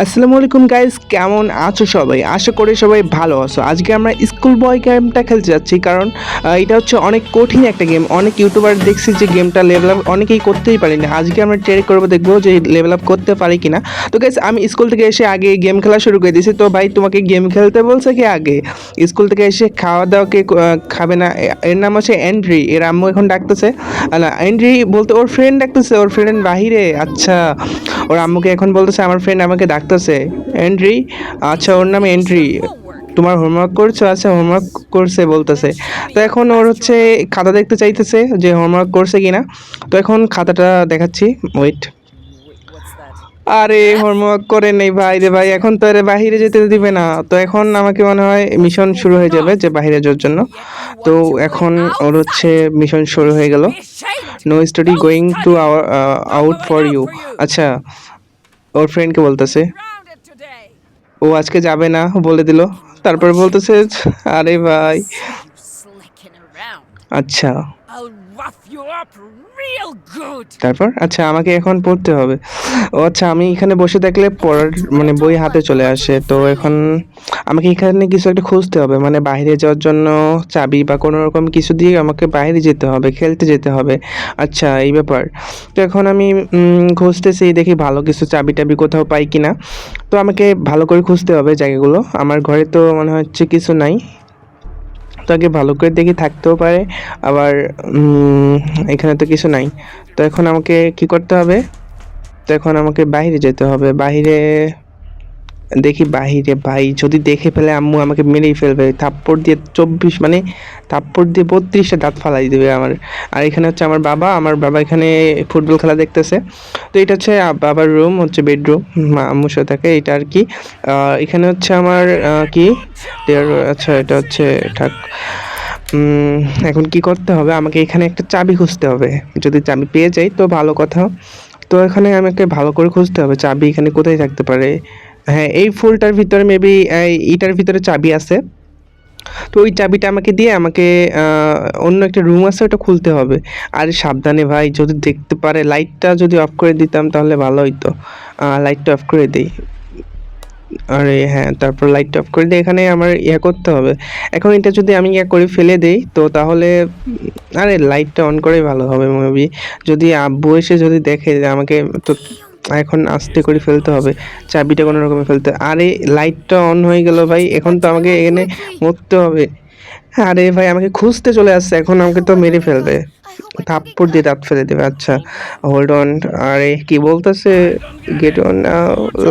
আসসালামু আলাইকুম গাইস কেমন আছো সবাই? আশা করি সবাই ভালো আছো। আজকে আমরা স্কুল বয় গেমটা খেলতে যাচ্ছি, কারণ এটা হচ্ছে অনেক কঠিন একটা গেম অনেক ইউটিউবার দেখছি যে গেমটা লেভেল আপ অনেকেই করতেই পারি না। আজকে আমরা ট্রাই করব, দেখব যে লেভেল আপ করতে পারি কি না তো গাইস আমি স্কুল থেকে এসে আগে গেম খেলা শুরু করে দিয়েছি। তো ভাই, তোমাকে গেম খেলতে বলছে কি আগে? স্কুল থেকে এসে খাওয়া দাওয়া কে খাবে না? এর নাম হচ্ছে অ্যান্ড্রি এর আম্মু এখন ডাকতেছে। না অ্যান্ড্রি বলতে ওর ফ্রেন্ড ডাকতেছে। ওর ফ্রেন্ড বাহিরে। আচ্ছা ওর আম্মুকে এখন বলতেছে, আমার ফ্রেন্ড আমাকে ডাকতেছে। এন্ট্রি আচ্ছা ওর নাম এন্ট্রি তোমার হোমওয়ার্ক করছ? আচ্ছা হোমওয়ার্ক করছে, বলতেছে। তো এখন ওর হচ্ছে খাতা দেখতে চাইতেছে যে হোমওয়ার্ক করছে কিনা। তো এখন খাতাটা দেখাচ্ছি। ওয়েট আরে হোমওয়ার্ক করে নেই ভাই রে ভাই, এখন তো আরে বাহিরে যেতে দিবে না। তো এখন আমাকে মনে হয় মিশন শুরু হয়ে যাবে যে বাইরে যাওয়ার জন্য। তো এখন ওর হচ্ছে মিশন শুরু হয়ে গেল। No study going to our out for you আচ্ছা ওর ফ্রেন্ডকে বলতেছে। ও আজকে যাবে না, বলে দিল। তারপর বলতেছে, আরে ভাই। আচ্ছা। তারপর? আচ্ছা আমাকে এখন পড়তে হবে। ও আচ্ছা আমি এখানে বসে থাকলে পড়ার মানে বই হাতে চলে আসে। তো এখন আমাকে এখানে কিছু একটা খুঁজতে হবে। মানে বাইরে যাওয়ার জন্য চাবি বা কোনো রকম কিছু দিয়ে আমাকে বাইরে যেতে হবে, খেলতে যেতে হবে। আচ্ছা এই ব্যাপার। তো এখন আমি খুঁজতেছি, দেখি ভালো কিছু চাবি টাবি কোথাও পাই কিনা। তো আমাকে ভালো করে খুঁজতে হবে জায়গাগুলো। আমার ঘরে তো মনে হচ্ছে কিছু নাই। আগে ভালো করে দেখি থাকতেও পারে, আবার এখানে তো কিছু নাই। তো এখন আমাকে কি করতে হবে? তো এখন আমাকে বাইরে যেতে হবে। বাইরে দেখি বাহিরে ভাই যদি দেখে ফেলে আম্মু আমাকে মেরেই ফেলবে। থাপ্পড় দিয়ে চব্বিশ মানে থাপ্পড় দিয়ে বত্রিশটা দাঁত ফালাই দেবে আমার। আর এখানে হচ্ছে আমার বাবা আমার বাবা এখানে ফুটবল খেলা দেখতেছে। তো এটা হচ্ছে বাবার রুম হচ্ছে বেডরুম আম্মুর সাথে থাকে এটা আর কি। এখানে হচ্ছে আমার কি? আচ্ছা এটা হচ্ছে উম, এখন কি করতে হবে? আমাকে এখানে একটা চাবি খুঁজতে হবে। যদি চাবি পেয়ে যাই তো ভালো কথা। তো এখানে আমাকে ভালো করে খুঁজতে হবে চাবি এখানে কোথায় থাকতে পারে? হ্যাঁ এই ফুলটার ভিতরে মেবি এইটার ভিতরে চাবি আছে। তো ওই চাবিটা আমাকে দিয়ে আমাকে অন্য একটা রুম আছে, ওটা খুলতে হবে। আর সাবধানে ভাই, যদি দেখতে পারে লাইটটা যদি অফ করে দিতাম তাহলে ভালো হইতো। লাইটটা অফ করে দিই। আরে হ্যাঁ তারপর লাইটটা অফ করে দিয়ে এখানে আমার ইয়া করতে হবে। এখন এটা যদি আমি ইয়া করে ফেলে দেই, তো তাহলে, আরে লাইটটা অন করেই ভালো হবে মেবি যদি আব্বু এসে যদি দেখে আমাকে, তো এখন আস্তে করে ফেলতে হবে, চাবিটা কোনো রকমে ফেলতে আরে, লাইটটা অন হয়ে গেল ভাই, এখন তো আমাকে এখানে মরতে হবে। আরে ভাই, আমাকে খুঁজতে চলে আসছে, এখন আমাকে তো মেরে ফেলবে। থাপ্পড় দিয়ে দাঁত ফেলে দেবে আচ্ছা। হোল্ড অন আরে কি বলতেছে? গেট অন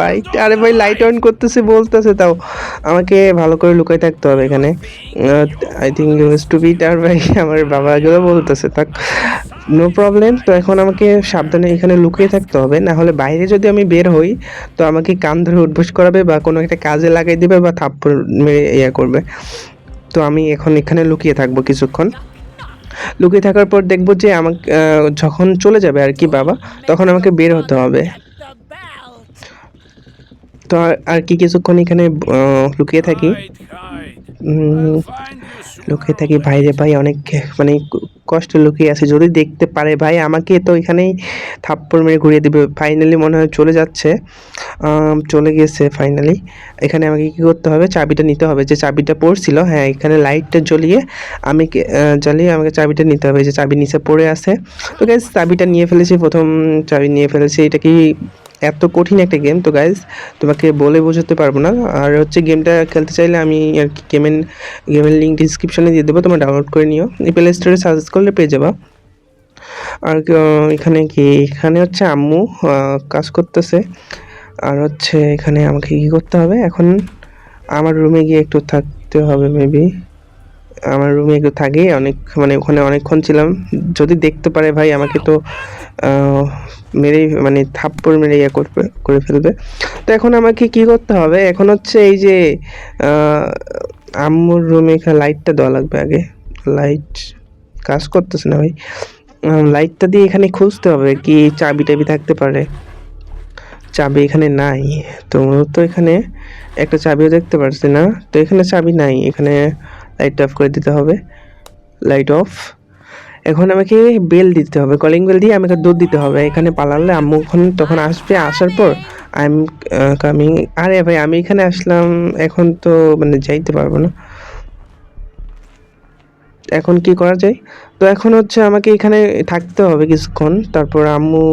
লাইট আরে ভাই লাইট অন করতেছে, বলতেছে তাও। আমাকে ভালো করে লুকাই থাকতে হবে এখানে। আই থিঙ্ক স্টুপিড আর ভাই, আমার বাবা এগুলো বলতেছে, থাক। নো প্রবলেম তো এখন আমাকে সাবধানে এখানে লুকিয়ে থাকতে হবে। না হলে বাইরে যদি আমি বের হই, তো আমাকে কান ধরে উঠবোস করাবে বা কোনো একটা কাজে লাগাই দেবে বা থাপ্পড় মেরে ইয়ে করবে। তো আমি এখন এখানে লুকিয়ে থাকব কিছুক্ষণ। লুকিয়ে থাকার পর দেখব যে আমাকে যখন চলে যাবে আর কি বাবা, তখন আমাকে বের হতে হবে। তো আর- কি কিছুক্ষণ এখানে লুকিয়ে থাকি? লুকিয়ে থাকি বাইরে ভাই, অনেক মানে কষ্টে লুকিয়ে আছে। যদি দেখতে পারে ভাই, আমাকে তো এখানেই থাপ্পড় মেরে ঘুরিয়ে দিবে। ফাইনালি মনে হয় চলে যাচ্ছে। চলে গেছে ফাইনালি এখানে আমাকে কি করতে হবে? চাবিটা নিতে হবে। যে চাবিটা পড়ছিল হ্যাঁ এখানে লাইটটা জ্বলিয়ে আমি জ্বালিয়ে আমাকে চাবিটা নিতে হবে। যে চাবি নিচে পড়ে আছে। তো গাইজ চাবিটা নিয়ে ফেলেছি। প্রথম চাবি নিয়ে ফেলেছি। এটা কি এত কঠিন একটা গেম তো গাইজ তোমাকে বলে বোঝাতে পারব না। আর হচ্ছে গেমটা খেলতে চাইলে আমি আর কি গেমের গেমের লিঙ্ক ডিসক্রিপশনে দিয়ে দেবো। তোমরা ডাউনলোড করে নিও। এই প্লে স্টোরে সার্চ করলে পেয়ে যাবা। আর এখানে কি, এখানে হচ্ছে আম্মু কাজ করতেছে। আর হচ্ছে এখানে আমাকে কী করতে হবে? এখন আমার রুমে গিয়ে একটু থাকতে হবে মেবি আমার রুমে একটু থাকি, অনেক মানে ওখানে অনেকক্ষণ ছিলাম। যদি দেখতে পারে ভাই, আমাকে তো মেরেই মানে থাপ্পড় মেরে ইয়ে করবে, করে ফেলবে। তো এখন আমাকে কি করতে হবে? এখন হচ্ছে এই যে আম্মুর রুমে এখানে লাইটটা দেওয়া লাগবে আগে। লাইট কাজ করতেছে না ভাই। লাইটটা দিয়ে এখানে খুঁজতে হবে কি চাবি টাবি থাকতে পারে। চাবি এখানে নাই। তো তো এখানে একটা চাবিও দেখতে পারছি না। তো এখানে চাবি নাই। এখানে লাইট অফ করে দিতে হবে। লাইট অফ এখন আমাকে বেল দিতে হবে কলিং বেল দিয়ে আমাকে দুধ দিতে হবে। এখানে পালালে আম্মু তখন আসবে, আসার পর আই এম কামিং আরে ভাই, আমি এখানে আসলাম, এখন তো মানে যাইতে পারব না। এখন কি করা যায়? তো এখন হচ্ছে আমাকে এখানে থাকতে হবে কিছুক্ষণ, তারপর আম্মু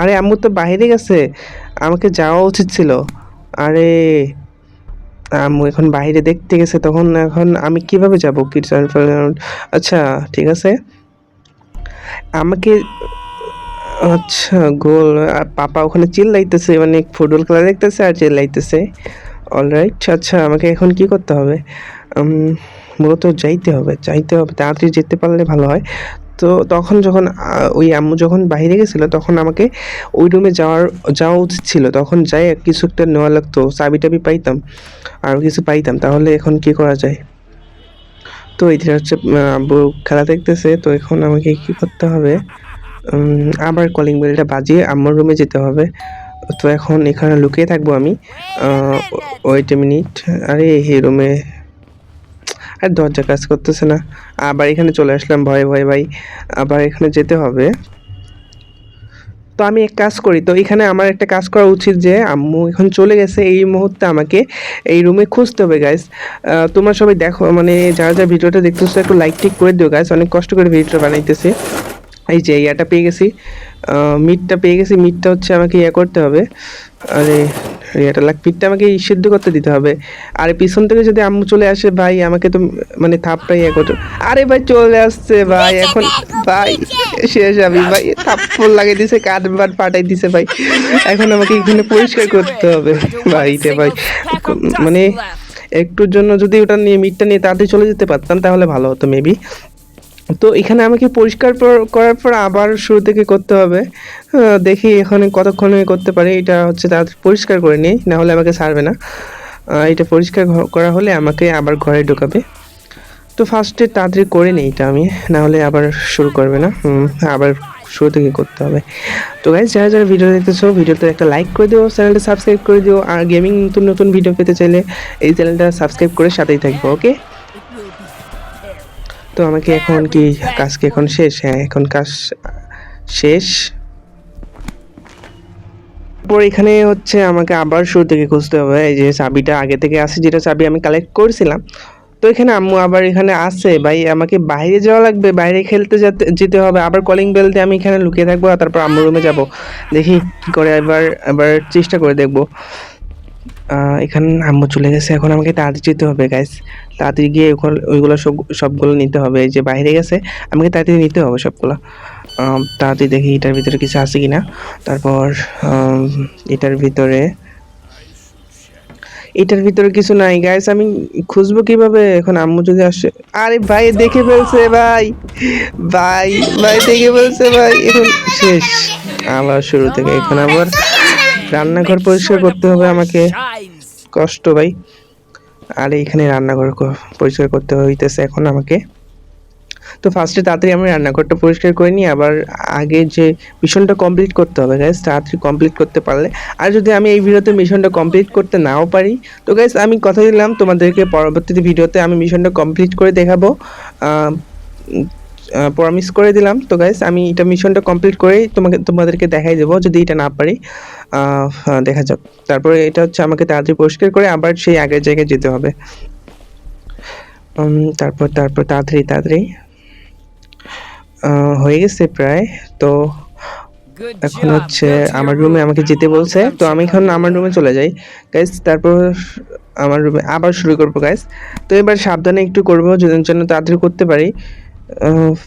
আরে আম্মু তো বাইরে গেছে, আমাকে যাওয়া উচিত ছিল। আরে, আম্মু এখন বাইরে দেখতে গেছে, তখন এখন আমি কীভাবে যাব? কিডস আচ্ছা ঠিক আছে। আমাকে আচ্ছা গোল পাপা ওখানে চিল্লাইতেছে মানে ফুটবল খেলা দেখতেছে আর চিল্লাইতেছে। অলরাইট আচ্ছা আমাকে এখন কি করতে হবে? মূলত যাইতে হবে যাইতে হবে, তাড়াতাড়ি যেতে পারলে ভালো হয়। তো তখন যখন ওই আম্মু যখন বাইরে গেছিল, তখন আমাকে ওই রুমে যাওয়ার, যাওয়া উচিত ছিল। তখন যাই কিছু একটা নেওয়া লাগতো চাবি টাবি পাইতাম, আর কিছু পাইতাম, তাহলে এখন কি করা যায়? তো এটা হচ্ছে আব্বু খেলা দেখতেছে, তো এখন আমাকে কি করতে হবে? আবার কলিং বেলটা বাজিয়ে আমার রুমে যেতে হবে। তো এখন এখানে লুকিয়ে থাকব আমি। ওয়েট এ মিনিট আরে, এই রুমে আর দরজা কাজ করতেছে না। আবার এখানে চলে আসলাম, ভয়ে ভয়ে ভাই আবার এখানে যেতে হবে। তো আমি এক কাজ করি, তো এখানে আমার একটা কাজ করা উচিত যে আম্মু এখন চলে গেছে এই মুহূর্তে আমাকে এই রুমে খুঁজতে হবে গাইস তোমরা সবাই দেখো মানে যারা যারা ভিডিওটা দেখতেছো, একটু লাইক টিক করে দিও গাইস অনেক কষ্ট করে ভিডিওটা বানাইতেছি। এই যে ইয়াটা পেয়ে গেছি। মিটটা পেয়ে গেছি। মিটটা হচ্ছে আমাকে ইয়ে করতে হবে। আরে ইয়াটা লাগ পিঠটা আমাকে সিদ্ধ করতে দিতে হবে। আর পিছন থেকে যদি আম্মু চলে আসে ভাই আমাকে তো মানে থাপটাই ইয়ে করতে আরে ভাই চলে আসছে ভাই এখন ভাই শেষ আমি ভাই থাপ্পড় লাগিয়ে দিছে কাঠ বাট পাঠাই দিছে ভাই। এখন আমাকে এখানে পরিষ্কার করতে হবে ভাই রে ভাই। মানে একটুর জন্য যদি ওটা নিয়ে মিটটা নিয়ে তাড়াতাড়ি চলে যেতে পারতাম তাহলে ভালো হতো মেবি তো এখানে আমাকে পরিষ্কার পর- করার পর আবার শুরু থেকে করতে হবে। দেখি এখানে কতক্ষণে করতে পারি, এটা হচ্ছে তাড়াতাড়ি পরিষ্কার করে নিই, না হলে আমাকে ছাড়বে না। এটা পরিষ্কার করা হলে আমাকে আবার ঘরে ঢোকাবে। তো ফার্স্টে তাড়াতাড়ি করে নিই এটা আমি, না হলে আবার শুরু করবে না। আবার শুরু থেকে করতে হবে। তো গাইজ যারা যারা ভিডিও দেখতেছো ভিডিওতে একটা লাইক করে দিও চ্যানেলটা সাবস্ক্রাইব করে দিও, আর গেমিং নতুন নতুন ভিডিও পেতে চাইলে এই চ্যানেলটা সাবস্ক্রাইব করে সাথেই থাকব ওকে তো আমাকে এখন কি কাজ কি এখন শেষ? হ্যাঁ এখন কাজ শেষ। পর এখানে হচ্ছে আমাকে আবার শুরু থেকে খুঁজতে হবে, এই যে চাবিটা আগে থেকে আছে, যেটা চাবি আমি কালেক্ট করছিলাম। তো এখানে আম্মু আবার এখানে আছে, ভাই, আমাকে বাইরে যাওয়া লাগবে, বাইরে খেলতে যেতে হবে। আবার কলিং বেল দিয়ে আমি এখানে লুকিয়ে থাকব আর তারপর আম্মুর রুমে যাব। দেখি কি করে এবার এবার চেষ্টা করে দেখব। এখানে আম্মু চলে গেছে। এখন আমাকে তাড়াতাড়ি যেতে হবে গাইস তাড়াতাড়ি গিয়ে ওইগুলো সব সবগুলো নিতে হবে। যে বাইরে গেছে আমাকে তাড়াতাড়ি নিতে হবে সবগুলো। তাড়াতাড়ি দেখি এটার ভিতরে কিছু আছে কিনা। তারপর আম, এটার ভিতরে এটার ভিতরে কিছু নাই গাইস আমি খুঁজবো কীভাবে? এখন আম্মু যদি আসে আরে ভাই দেখে ফেলছে ভাই। ভাই ভাই দেখে ফেলছে ভাই। এখন শেষ। আবার শুরু থেকে। এখন আবার রান্নাঘর পরিষ্কার করতে হবে আমাকে. কষ্ট ভাই। আর এইখানে রান্নাঘর পরিষ্কার করতে হইতেছে এখন আমাকে। তো ফার্স্টে তাড়াতাড়ি আমি রান্নাঘরটা পরিষ্কার করে নিই, আবার আগে যে মিশনটা কমপ্লিট করতে হবে গাইজ তাড়াতাড়ি কমপ্লিট করতে পারলে। আর যদি আমি এই ভিডিওতে মিশনটা কমপ্লিট করতে নাও পারি, তো গাইজ আমি কথা দিলাম তোমাদেরকে পরবর্তীতে ভিডিওতে আমি মিশনটা কমপ্লিট করে দেখাবো। প্রমিস করে দিলাম। তো গাইজ আমি এটা মিশনটা কমপ্লিট করেই তোমাকে তোমাদেরকে দেখাই দেবো যদি এটা না পারি। হ্যাঁ, দেখা যাক। তারপরে এটা হচ্ছে আমাকে তাড়াতাড়ি পরিষ্কার করে আবার সেই আগের জায়গায় যেতে হবে। তারপর তারপর তাড়াতাড়ি তাড়াতাড়ি। হয়ে গেছে প্রায়। তো এখন হচ্ছে আমার রুমে আমাকে যেতে বলছে। তো আমি এখন আমার রুমে চলে যাই। গাইস তারপর আমার রুমে আবার শুরু করব গাইস তো এবার সাবধানে একটু করব যেন যেন তাড়াতাড়ি করতে পারি।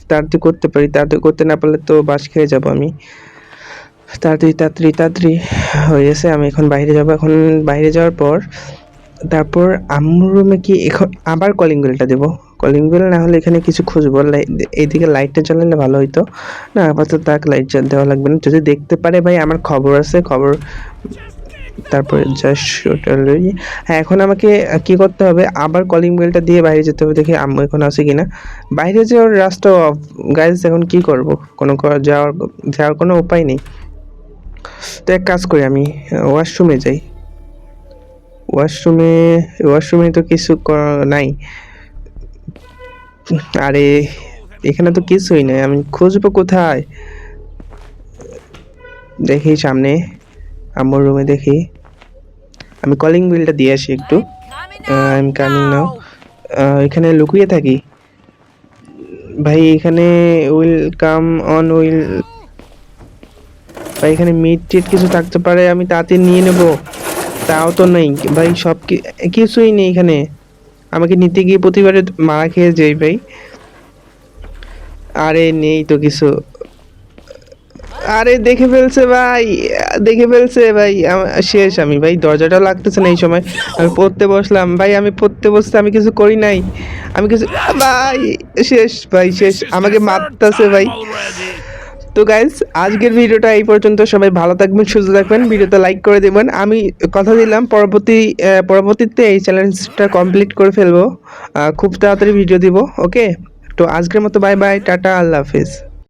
তাড়াতাড়ি করতে পারি। তাড়াতাড়ি করতে না পারলে তো বাস খেয়ে যাব আমি। তাড়াতাড়ি তাড়াতাড়ি তাড়াতাড়ি হয়ে গেছে আমি এখন বাইরে যাব। এখন বাইরে যাওয়ার পর, তারপর আম্মুর রুমে কি এখন আবার কলিং বেলটা দেবো? কলিং বেল না হলে এখানে কিছু খুঁজবো? এইদিকে লাইটটা জ্বালালে ভালো হইতো। না, আপাতত তাক লাইট দেওয়া লাগবে না। যদি দেখতে পারে ভাই, আমার খবর আছে। খবর তারপরে জাস্ট হ্যাঁ এখন আমাকে কি করতে হবে? আবার কলিং বেলটা দিয়ে বাইরে যেতে হবে, দেখি আম্মু এখন আছে কি না বাইরে যাওয়ার রাস্তা অফ গাইজ এখন কি করব? কোনো যাওয়ার যাওয়ার কোনো উপায় নেই। তো এক কাজ করি আমি ওয়াশরুমে যাই। ওয়াশরুমে ওয়াশরুমে তো কিছু নাই। আরে, এখানে তো কিছুই নাই, আমি খুঁজবো কোথায়? দেখি সামনে। আম্মুর রুমে দেখি। আমি কলিং বিলটা দিয়ে আসি একটু। Coming now. now. আহ, এখানে লুকিয়ে থাকি। ভাই এখানে উইল কাম অন উইল ভাই এখানে মিট টিট কিছু থাকতে পারে আমি তাতে নিয়ে নেব। তাও তো নেই। ভাই সব কিছুই নেই এখানে। আমাকে নিতে গিয়ে প্রতিবারে মারা খেয়ে যাই ভাই। আরে নেই তো কিছু। আরে দেখে ফেলছে ভাই, দেখে ফেলছে ভাই শেষ আমি ভাই, দরজাটাও লাগতেছে না এই সময়। আমি পড়তে বসলাম, ভাই আমি পড়তে বসতে আমি কিছু করি নাই। আমি কিছু, ভাই, শেষ ভাই, শেষ, আমাকে মারতেছে ভাই। তো গাইজ আজকের ভিডিওটা এই পর্যন্ত, সবাই ভালো থাকবেন, সুস্থ থাকবেন ভিডিওটা লাইক করে দেবেন। আমি কথা দিলাম, পরবর্তী পরবর্তীতে এই চ্যালেঞ্জটা কমপ্লিট করে ফেলব। খুব তাড়াতাড়ি ভিডিও দিব ওকে তো আজকের মতো বাই বাই টাটা, আল্লাহ হাফিজ।